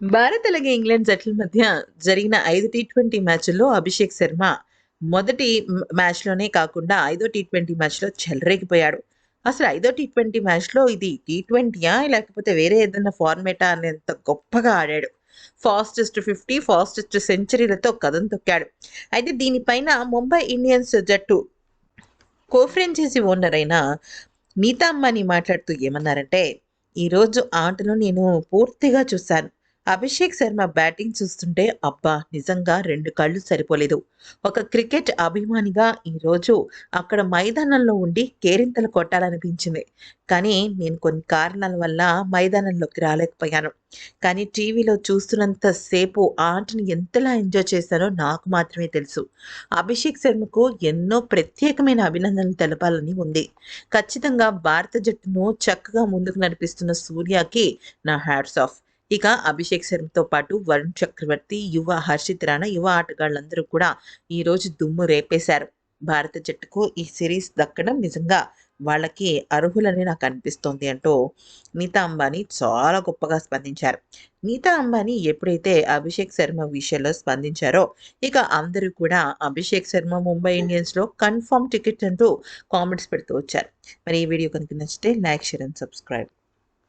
భారత్ అలాగే ఇంగ్లాండ్ జట్ల మధ్య జరిగిన ఐదు టీ ట్వంటీ మ్యాచ్ల్లో అభిషేక్ శర్మ మొదటి మ్యాచ్లోనే కాకుండా ఐదో టీ ట్వంటీ మ్యాచ్లో చెలరేగిపోయాడు. అసలు ఐదో టీ ట్వంటీ మ్యాచ్లో ఇది టీ ట్వంటీయా? లేకపోతే వేరే ఏదైనా ఫార్మేటా అనేంత గొప్పగా ఆడాడు. ఫాస్టెస్ట్ ఫిఫ్టీ ఫాస్టెస్ట్ సెంచరీలతో కథం తొక్కాడు. అయితే దీనిపైన ముంబై ఇండియన్స్ జట్టు కో ఫ్రాంచైజీ ఓనర్ అయిన నీతా అంబానీ మాట్లాడుతూ ఏమన్నారంటే ఈరోజు ఆటను నేను పూర్తిగా చూశాను. అభిషేక్ శర్మ బ్యాటింగ్ చూస్తుంటే అబ్బా నిజంగా రెండు కళ్ళు సరిపోలేదు. ఒక క్రికెట్ అభిమానిగా ఈరోజు అక్కడ మైదానంలో ఉండి కేరింతలు కొట్టాలనిపించింది. కానీ నేను కొన్ని కారణాల వల్ల మైదానంలోకి రాలేకపోయాను. కానీ టీవీలో చూస్తున్నంత సేపు ఆటను ఎంతలా ఎంజాయ్ చేశానో నాకు మాత్రమే తెలుసు. అభిషేక్ శర్మకు ఎన్నో ప్రత్యేకమైన అభినందనలు తెలపాలని ఉంది. ఖచ్చితంగా భారత జట్టును చక్కగా ముందుకు నడిపిస్తున్న సూర్యకి నా హ్యాట్స్ ఆఫ్. ఇక అభిషేక్ శర్మతో పాటు వరుణ్ చక్రవర్తి యువ హర్షిత్ రాణా యువ ఆటగాళ్ళందరూ కూడా ఈరోజు దుమ్ము రేపేశారు. భారత జట్టుకు ఈ సిరీస్ దక్కడం నిజంగా వాళ్ళకి అర్హులని నాకు అనిపిస్తోంది అంటూ నీతా అంబానీ చాలా గొప్పగా స్పందించారు. నీతా అంబానీ ఎప్పుడైతే అభిషేక్ శర్మ విషయంలో స్పందించారో ఇక అందరూ కూడా అభిషేక్ శర్మ ముంబై ఇండియన్స్లో కన్ఫర్మ్ టికెట్ అంటూ కామెంట్స్ పెడుతూ వచ్చారు. మరి ఈ వీడియో కనుక నచ్చితే లైక్ షేర్ అండ్ సబ్స్క్రైబ్.